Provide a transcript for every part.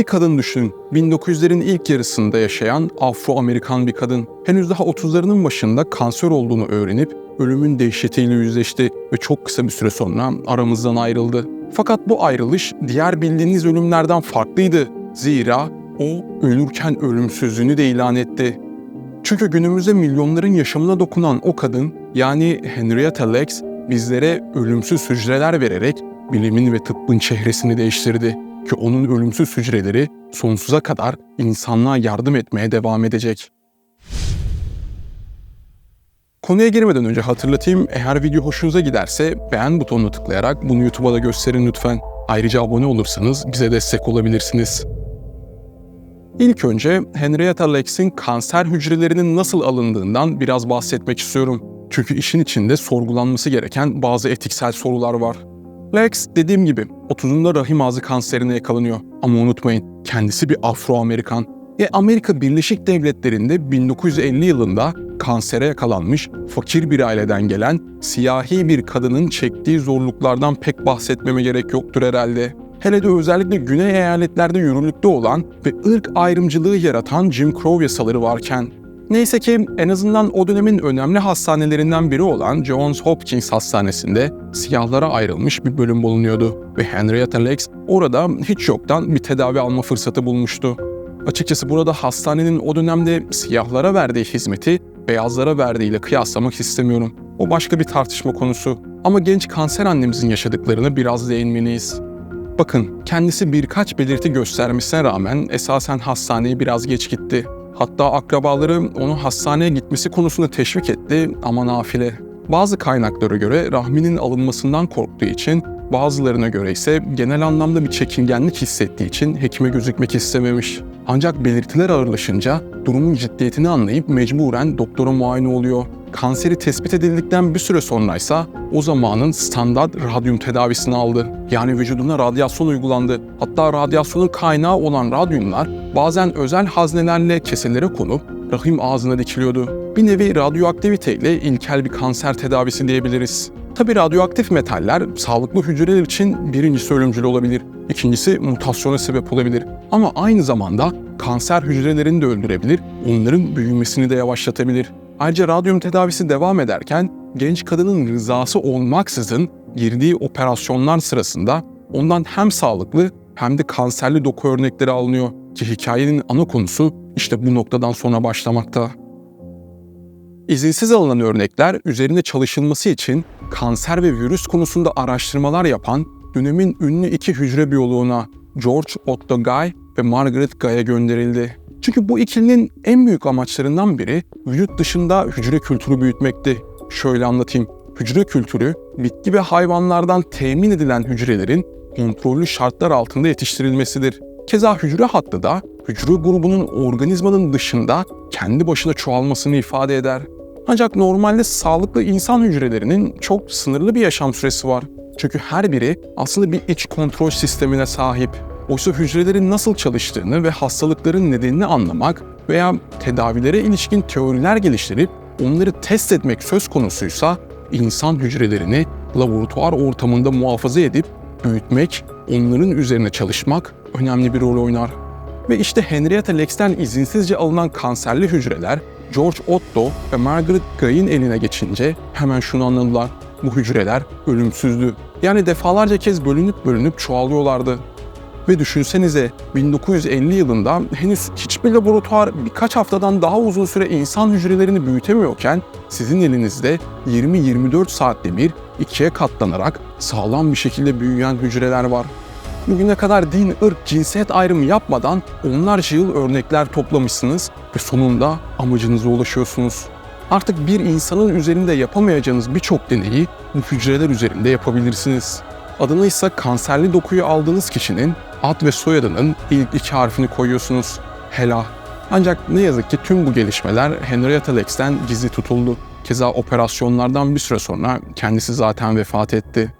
Bir kadın düşünün. 1900'lerin ilk yarısında yaşayan Afro-Amerikan bir kadın. Henüz daha 30'larının başında kanser olduğunu öğrenip ölümün dehşetiyle yüzleşti ve çok kısa bir süre sonra aramızdan ayrıldı. Fakat bu ayrılış diğer bildiğiniz ölümlerden farklıydı. Zira o ölürken ölümsüzlüğünü de ilan etti. Çünkü günümüzde milyonların yaşamına dokunan o kadın yani Henrietta Lacks bizlere ölümsüz hücreler vererek bilimin ve tıbbın çehresini değiştirdi ki onun ölümsüz hücreleri sonsuza kadar insanlığa yardım etmeye devam edecek. Konuya girmeden önce hatırlatayım, eğer video hoşunuza giderse beğen butonuna tıklayarak bunu YouTube'a da gösterin lütfen. Ayrıca abone olursanız bize destek olabilirsiniz. İlk önce Henrietta Lacks'in kanser hücrelerinin nasıl alındığından biraz bahsetmek istiyorum. Çünkü işin içinde sorgulanması gereken bazı etiksel sorular var. Lex dediğim gibi 30'unda rahim ağzı kanserine yakalanıyor. Ama unutmayın kendisi bir Afro-Amerikan. Ve Amerika Birleşik Devletleri'nde 1950 yılında kansere yakalanmış, fakir bir aileden gelen, siyahi bir kadının çektiği zorluklardan pek bahsetmeme gerek yoktur herhalde. Hele de özellikle güney eyaletlerde yürürlükte olan ve ırk ayrımcılığı yaratan Jim Crow yasaları varken Neyse ki en azından o dönemin önemli hastanelerinden biri olan Johns Hopkins Hastanesi'nde siyahlara ayrılmış bir bölüm bulunuyordu ve Henrietta Lacks orada hiç yoktan bir tedavi alma fırsatı bulmuştu. Açıkçası burada hastanenin o dönemde siyahlara verdiği hizmeti beyazlara verdiğiyle kıyaslamak istemiyorum. O başka bir tartışma konusu. Ama genç kanser annemizin yaşadıklarını biraz değinmeliyiz. Bakın kendisi birkaç belirti göstermesine rağmen esasen hastaneye biraz geç gitti. Hatta akrabaları onu hastaneye gitmesi konusunda teşvik etti ama nafile. Bazı kaynaklara göre rahminin alınmasından korktuğu için, bazılarına göre ise genel anlamda bir çekingenlik hissettiği için hekime gözükmek istememiş. Ancak belirtiler ağırlaşınca durumun ciddiyetini anlayıp mecburen doktora muayene oluyor. Kanseri tespit edildikten bir süre sonraysa o zamanın standart radyum tedavisini aldı. Yani vücuduna radyasyon uygulandı. Hatta radyasyonun kaynağı olan radyumlar bazen özel haznelerle keselere konup rahim ağzına dikiliyordu. Bir nevi radyoaktiviteyle ilkel bir kanser tedavisi diyebiliriz. Tabi radyoaktif metaller sağlıklı hücreler için birincisi ölümcül olabilir, ikincisi mutasyona sebep olabilir. Ama aynı zamanda kanser hücrelerini de öldürebilir, onların büyümesini de yavaşlatabilir. Ayrıca radyum tedavisi devam ederken genç kadının rızası olmaksızın girdiği operasyonlar sırasında ondan hem sağlıklı hem de kanserli doku örnekleri alınıyor ki hikayenin ana konusu işte bu noktadan sonra başlamakta. İzinsiz alınan örnekler üzerinde çalışılması için kanser ve virüs konusunda araştırmalar yapan dönemin ünlü iki hücre biyoloğuna George Otto Guy ve Margaret Guy'a gönderildi. Çünkü bu ikilinin en büyük amaçlarından biri vücut dışında hücre kültürü büyütmekti. Şöyle anlatayım. Hücre kültürü, bitki ve hayvanlardan temin edilen hücrelerin kontrollü şartlar altında yetiştirilmesidir. Keza hücre hattı da hücre grubunun organizmanın dışında kendi başına çoğalmasını ifade eder. Ancak normalde sağlıklı insan hücrelerinin çok sınırlı bir yaşam süresi var. Çünkü her biri aslında bir iç kontrol sistemine sahip. Oysa hücrelerin nasıl çalıştığını ve hastalıkların nedenini anlamak veya tedavilere ilişkin teoriler geliştirip onları test etmek söz konusuysa insan hücrelerini laboratuvar ortamında muhafaza edip büyütmek, onların üzerine çalışmak önemli bir rol oynar. Ve işte Henrietta Lacks'ten izinsizce alınan kanserli hücreler George Otto ve Margaret Guy'in eline geçince hemen şunu anladılar. Bu hücreler ölümsüzdü. Yani defalarca kez bölünüp bölünüp çoğalıyorlardı. Ve düşünsenize 1950 yılında henüz hiçbir laboratuvar birkaç haftadan daha uzun süre insan hücrelerini büyütemiyorken sizin elinizde 20-24 saatte bir ikiye katlanarak sağlam bir şekilde büyüyen hücreler var. Bugüne kadar din, ırk, cinsiyet ayrımı yapmadan onlarca yıl örnekler toplamışsınız ve sonunda amacınıza ulaşıyorsunuz. Artık bir insanın üzerinde yapamayacağınız birçok deneyi bu hücreler üzerinde yapabilirsiniz. Adını ise kanserli dokuyu aldığınız kişinin ad ve soyadının ilk iki harfini koyuyorsunuz. Hela. Ancak ne yazık ki tüm bu gelişmeler Henrietta Lacks'ten gizli tutuldu. Keza operasyonlardan bir süre sonra kendisi zaten vefat etti.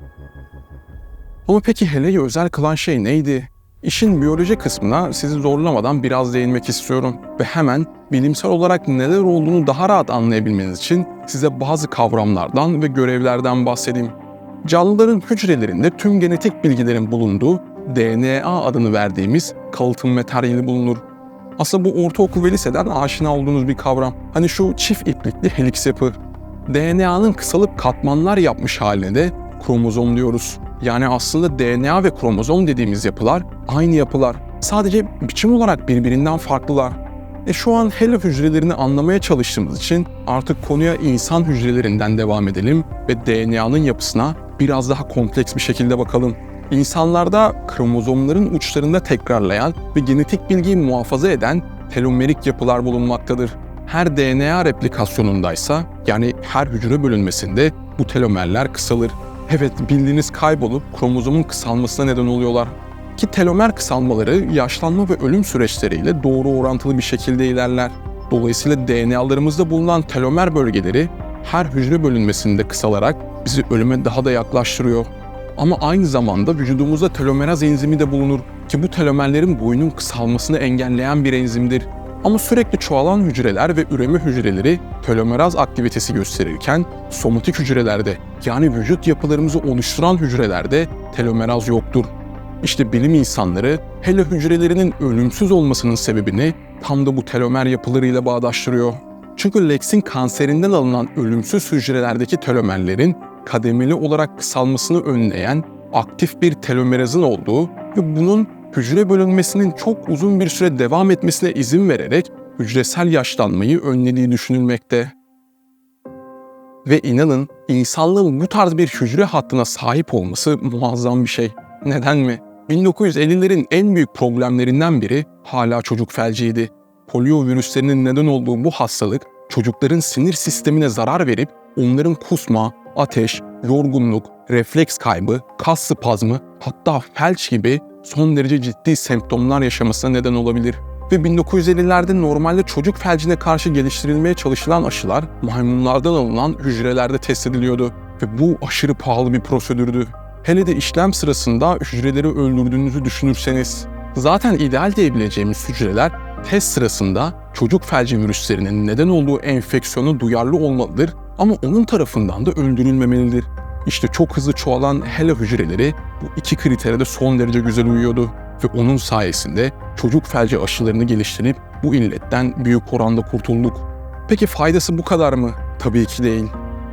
Ama peki Hela'yı özel kılan şey neydi? İşin biyoloji kısmına sizi zorlamadan biraz değinmek istiyorum ve hemen bilimsel olarak neler olduğunu daha rahat anlayabilmeniz için size bazı kavramlardan ve görevlerden bahsedeyim. Canlıların hücrelerinde tüm genetik bilgilerin bulunduğu DNA adını verdiğimiz kalıtım materyali bulunur. Aslında bu ortaokul ve liseden aşina olduğunuz bir kavram. Hani şu çift iplikli heliks yapı. DNA'nın kısalıp katmanlar yapmış haline de kromozom diyoruz. Yani aslında DNA ve kromozom dediğimiz yapılar aynı yapılar. Sadece biçim olarak birbirinden farklılar. E şu an HeLa hücrelerini anlamaya çalıştığımız için artık konuya insan hücrelerinden devam edelim ve DNA'nın yapısına biraz daha kompleks bir şekilde bakalım. İnsanlarda kromozomların uçlarında tekrarlayan ve genetik bilgiyi muhafaza eden telomerik yapılar bulunmaktadır. Her DNA replikasyonundaysa yani her hücre bölünmesinde bu telomerler kısalır. Evet bildiğiniz kaybolup kromozomun kısalmasına neden oluyorlar. Ki telomer kısalmaları yaşlanma ve ölüm süreçleriyle doğru orantılı bir şekilde ilerler. Dolayısıyla DNA'larımızda bulunan telomer bölgeleri her hücre bölünmesinde kısalarak bizi ölüme daha da yaklaştırıyor. Ama aynı zamanda vücudumuzda telomeraz enzimi de bulunur ki bu telomerlerin boyunun kısalmasını engelleyen bir enzimdir. Ama sürekli çoğalan hücreler ve üreme hücreleri telomeraz aktivitesi gösterirken somatik hücrelerde yani vücut yapılarımızı oluşturan hücrelerde telomeraz yoktur. İşte bilim insanları hele hücrelerinin ölümsüz olmasının sebebini tam da bu telomer yapılarıyla bağdaştırıyor. Çünkü Lex'in kanserinden alınan ölümsüz hücrelerdeki telomerlerin kademeli olarak kısalmasını önleyen aktif bir telomerazın olduğu ve bunun hücre bölünmesinin çok uzun bir süre devam etmesine izin vererek hücresel yaşlanmayı önlediği düşünülmekte. Ve inanın insanlığın bu tarz bir hücre hattına sahip olması muazzam bir şey. Neden mi? 1950'lerin en büyük problemlerinden biri hala çocuk felciydi. Polio virüslerinin neden olduğu bu hastalık çocukların sinir sistemine zarar verip onların kusma, ateş, yorgunluk, refleks kaybı, kas spazmı hatta felç gibi son derece ciddi semptomlar yaşamasına neden olabilir. Ve 1950'lerde normalde çocuk felcine karşı geliştirilmeye çalışılan aşılar maymunlardan alınan hücrelerde test ediliyordu. Ve bu aşırı pahalı bir prosedürdü. Hele de işlem sırasında hücreleri öldürdüğünüzü düşünürseniz. Zaten ideal diyebileceğimiz hücreler test sırasında çocuk felci virüslerinin neden olduğu enfeksiyonu duyarlı olmalıdır ama onun tarafından da öldürülmemelidir. İşte çok hızlı çoğalan HeLa hücreleri bu iki kritere de son derece güzel uyuyordu ve onun sayesinde çocuk felci aşılarını geliştirip bu illetten büyük oranda kurtulduk. Peki faydası bu kadar mı? Tabii ki değil.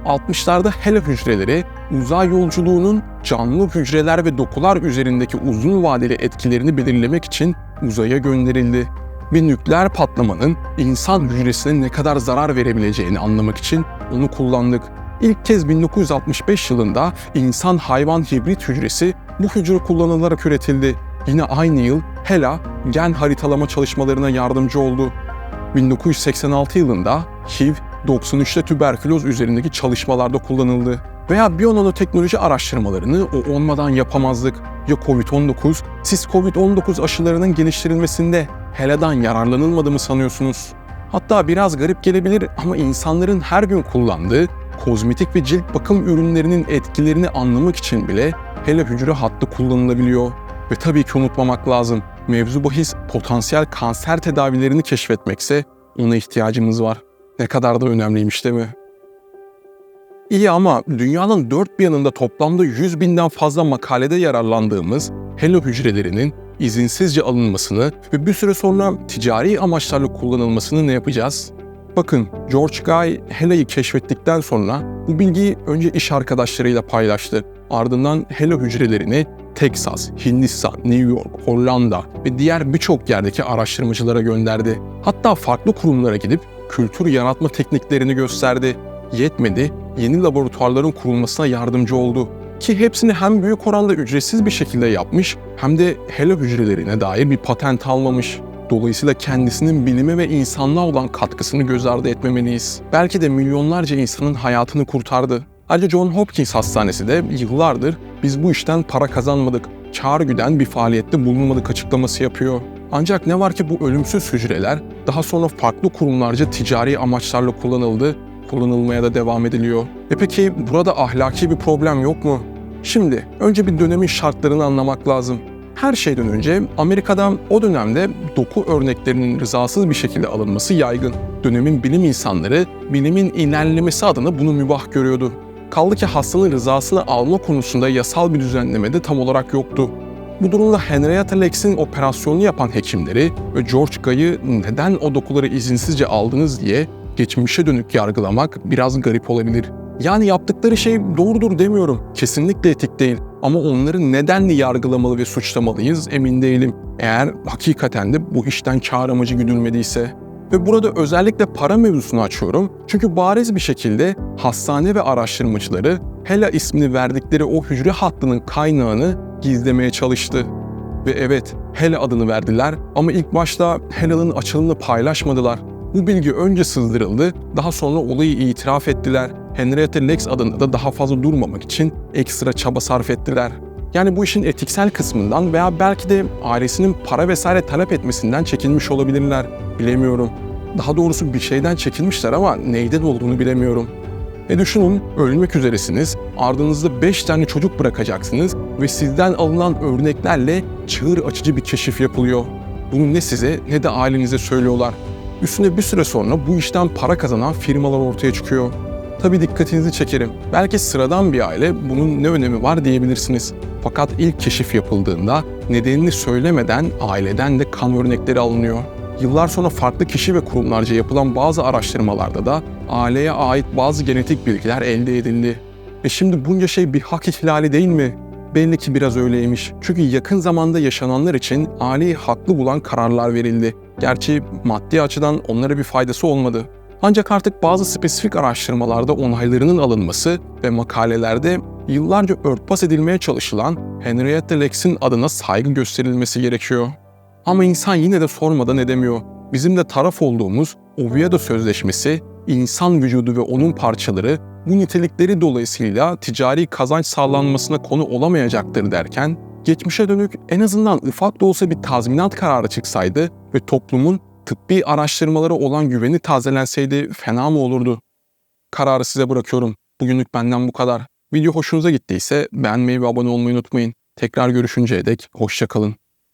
60'larda HeLa hücreleri uzay yolculuğunun canlı hücreler ve dokular üzerindeki uzun vadeli etkilerini belirlemek için uzaya gönderildi. Bir nükleer patlamanın insan hücresine ne kadar zarar verebileceğini anlamak için onu kullandık. İlk kez 1965 yılında insan hayvan hibrit hücresi bu hücre kullanılarak üretildi. Yine aynı yıl HeLa gen haritalama çalışmalarına yardımcı oldu. 1986 yılında HIV, 93'te tüberküloz üzerindeki çalışmalarda kullanıldı. Veya biyonanoteknoloji araştırmalarını o olmadan yapamazdık. Ya Covid-19, siz Covid-19 aşılarının geliştirilmesinde HeLa'dan yararlanılmadı mı sanıyorsunuz? Hatta biraz garip gelebilir ama insanların her gün kullandığı kozmetik ve cilt bakım ürünlerinin etkilerini anlamak için bile HeLa hücre hattı kullanılabiliyor. Ve tabii ki unutmamak lazım. Mevzu bahis potansiyel kanser tedavilerini keşfetmekse ona ihtiyacımız var. Ne kadar da önemliymiş değil mi? İyi ama dünyanın dört bir yanında toplamda 100 binden fazla makalede yararlandığımız HeLa hücrelerinin izinsizce alınmasını ve bir süre sonra ticari amaçlarla kullanılmasını ne yapacağız? Bakın George Guy HeLa'yı keşfettikten sonra bu bilgiyi önce iş arkadaşlarıyla paylaştı. Ardından HeLa hücrelerini Texas, Hindistan, New York, Hollanda ve diğer birçok yerdeki araştırmacılara gönderdi. Hatta farklı kurumlara gidip kültür yaratma tekniklerini gösterdi. Yetmedi, yeni laboratuvarların kurulmasına yardımcı oldu. Ki hepsini hem büyük oranda ücretsiz bir şekilde yapmış hem de HeLa hücrelerine dair bir patent almamış. Dolayısıyla kendisinin bilime ve insanlığa olan katkısını göz ardı etmemeliyiz. Belki de milyonlarca insanın hayatını kurtardı. Ayrıca John Hopkins Hastanesi de yıllardır biz bu işten para kazanmadık, çağrı güden bir faaliyette bulunmadık açıklaması yapıyor. Ancak ne var ki bu ölümsüz hücreler daha sonra farklı kurumlarca ticari amaçlarla kullanıldı, kullanılmaya da devam ediliyor. E peki burada ahlaki bir problem yok mu? Şimdi önce bir dönemin şartlarını anlamak lazım. Her şeyden önce Amerika'dan o dönemde doku örneklerinin rızasız bir şekilde alınması yaygın. Dönemin bilim insanları bilimin ilerlemesi adına bunu mübah görüyordu. Kaldı ki hastanın rızasını alma konusunda yasal bir düzenleme de tam olarak yoktu. Bu durumda Henrietta Lex'in operasyonunu yapan hekimleri ve George Guy'ı neden o dokuları izinsizce aldınız diye geçmişe dönük yargılamak biraz garip olabilir. Yani yaptıkları şey doğrudur demiyorum. Kesinlikle etik değil. Ama onları nedenli yargılamalı ve suçlamalıyız emin değilim. Eğer hakikaten de bu işten kar amacı güdülmediyse. Ve burada özellikle para mevzusunu açıyorum. Çünkü bariz bir şekilde hastane ve araştırmacıları Hela ismini verdikleri o hücre hattının kaynağını gizlemeye çalıştı. Ve evet, Hela adını verdiler ama ilk başta Hela'nın açılımını paylaşmadılar. Bu bilgi önce sızdırıldı, daha sonra olayı itiraf ettiler. Henrietta Lex adında da daha fazla durmamak için ekstra çaba sarf ettiler. Yani bu işin etiksel kısmından veya belki de ailesinin para vesaire talep etmesinden çekinmiş olabilirler. Bilemiyorum. Daha doğrusu bir şeyden çekinmişler ama neyden olduğunu bilemiyorum. E düşünün, ölmek üzeresiniz, ardınızda 5 tane çocuk bırakacaksınız ve sizden alınan örneklerle çığır açıcı bir keşif yapılıyor. Bunu ne size ne de ailenize söylüyorlar. Üstüne bir süre sonra bu işten para kazanan firmalar ortaya çıkıyor. Tabii dikkatinizi çekerim. Belki sıradan bir aile bunun ne önemi var diyebilirsiniz. Fakat ilk keşif yapıldığında nedenini söylemeden aileden de kan örnekleri alınıyor. Yıllar sonra farklı kişi ve kurumlarca yapılan bazı araştırmalarda da aileye ait bazı genetik bilgiler elde edildi. E şimdi bunca şey bir hak ihlali değil mi? Belli ki biraz öyleymiş. Çünkü yakın zamanda yaşananlar için aileyi haklı bulan kararlar verildi. Gerçi maddi açıdan onlara bir faydası olmadı. Ancak artık bazı spesifik araştırmalarda onaylarının alınması ve makalelerde yıllarca örtbas edilmeye çalışılan Henrietta Lex'in adına saygı gösterilmesi gerekiyor. Ama insan yine de sormadan edemiyor. Bizim de taraf olduğumuz Oviedo Sözleşmesi, insan vücudu ve onun parçaları bu nitelikleri dolayısıyla ticari kazanç sağlanmasına konu olamayacaktır derken, geçmişe dönük en azından ufak da olsa bir tazminat kararı çıksaydı ve toplumun tıbbi araştırmalara olan güveni tazelenseydi fena mı olurdu? Kararı size bırakıyorum. Bugünlük benden bu kadar. Video hoşunuza gittiyse beğenmeyi ve abone olmayı unutmayın. Tekrar görüşünceye dek hoşçakalın.